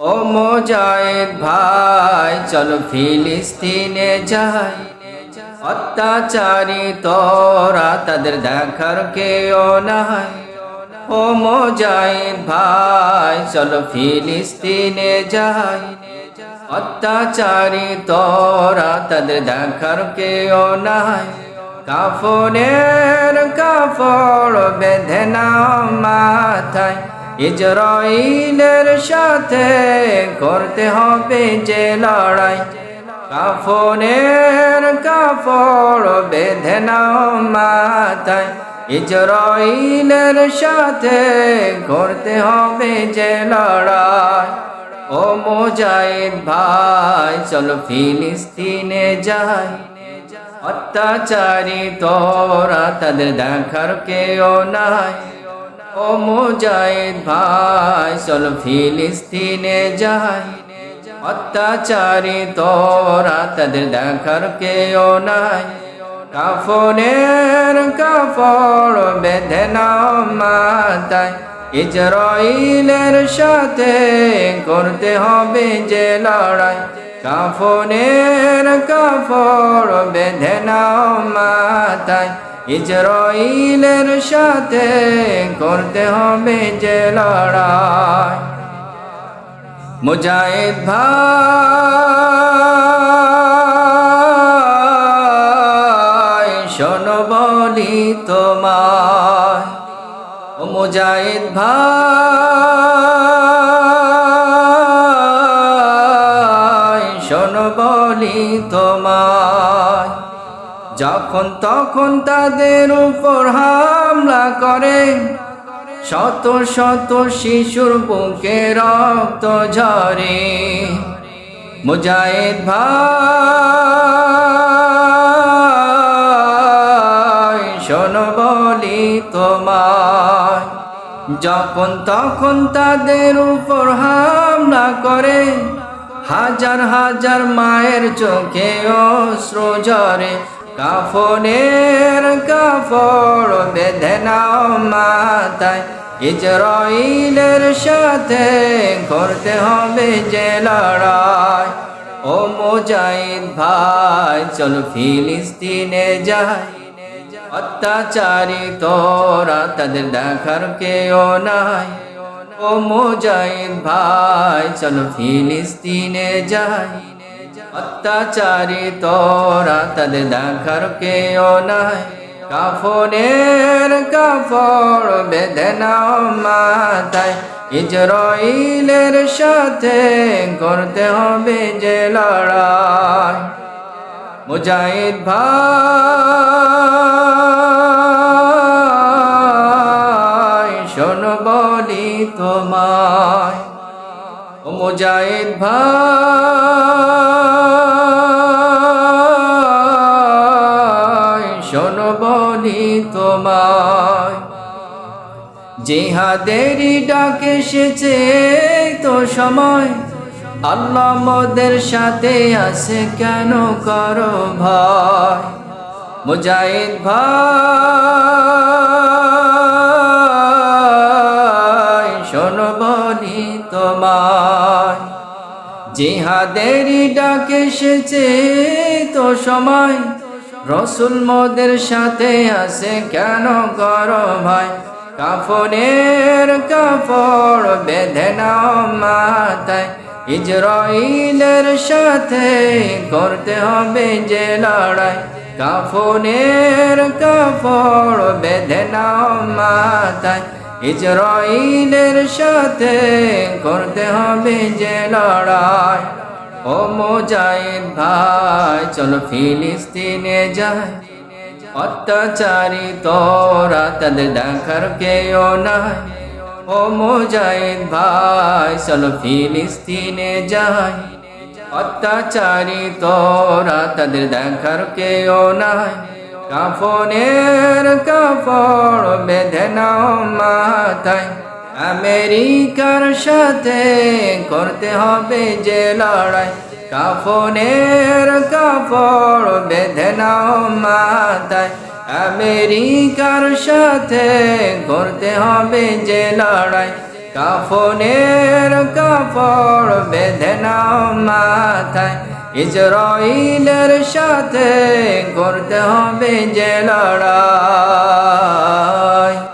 ও মোজায়েদ ভাই, চলো ফিলিস্তিনে যাই। অত্যাচারী তোরা, তাদের দেখার কেউ নাই। ও মোজায়েদ ভাই, চলো ফিলিস্তিনে যাই। অত্যাচারী তোরা, তাদের দেখার কেউ নাই। কাফনের কাপড় বেঁধে নাও মাথায়। ইজরাইলের সাথে করতে হবে যে লড়াই। কাফনের কাপড় বেঁধে নাও মাথায়। ইজরাইলের সাথে করতে হবে যে লড়াই। ও মোজাইদ ভাই, চলো ফিলিস্তিনে যাই। অত্যাচারী তোরা তাদের দেখার কেউ নাই। ও মুজাহিদ ভাই, চল ফিলিস্তিনে যাই। অত্যাচারী তোরা তাদের দেখার কেউ নাই। কাফনের কাপড় বেঁধে নাও মাথায়। ইজরাইলের সাথে করতে হবে যে লড়াই। কাফনের কাপড় বেঁধে নাও মাথায়। ইজরাইলের সাথে করতে হবে যে লড়াই। মুজাহিদ ভাই, শোনো বলি তোমায়। ও মুজাহিদ ভাই, শোনো বলি তোমায়। যখন তখন তাদের উপর হামলা করে, শত শত শিশুর বুকে রক্ত ঝরে। মুজাহিদ ভাই, শোনো বলি তোমায়, যখন তখন তাদের উপর হামলা করে, হাজার হাজার মায়ের চোখে অশ্রু ঝরে। কাফনের কাপড় বেঁধে নাও মাথায়। ইজরাইলের সাথে করতে হবে যে লড়াই। ও মুজাহিদ ভাই, চলো ফিলিস্তিনে যাই। অত্যাচারী তোরা, তাদের দেখার কেউ নাই। ও মুজাহিদ ভাই, চলো ফিলিস্তিনে যাই। অত্যাচারী তোরা তাদের দেখার কেউ নাই। কাফনের কাপড় বেঁধে নাও মাথায়। ইজরাইলের সাথে করতে হবে যে লড়াই। মুজাহিদ ভাই, শোন বলি তোমায়। মুজাহিদ ভাই তোমায়। জিহাদেরই ডাক এসেছে তো সময়। আল্লাহ মোদের সাথে আছে কেন করো ভয়? মুজাহিদ ভাই, শোনো বলি তোমায়। জিহাদেরই ডাক এসেছে তো সময়। রসুল মোদের সাথে আছে কেন করো ভাই কাফনের কাপড় বেঁধে নাও মাথায়। ইজরাইলের সাথে করতে হবে যে লড়াই। কাফনের কাপড় বেঁধে নাও মাথায়। ইজরাইলের সাথে করতে হবে যে লড়াই। ও মুজাহিদ ভাই, চলো ফিলিস্তিনে যাই। অত্যাচারী তোরা তাদের দেখার কেউ নাই। ও মুজাহিদ ভাই, চলো ফিলিস্তিনে যাই। অত্যাচারী তোরা তাদের দেখার কেউ নাই। কাফনের কাপড় বেঁধে নাও মাথায়। আমেরিকার সাথে করতে হবে যে লড়াই। কাফনের কাপড় বেঁধে নাও মাথায়। আমেরিকার সাথে করতে হবে যে লড়াই। কাফনের কাপড় বেঁধে নাও মাথায়। ইজরাইলের সাথে করতে হবে যে লড়াই।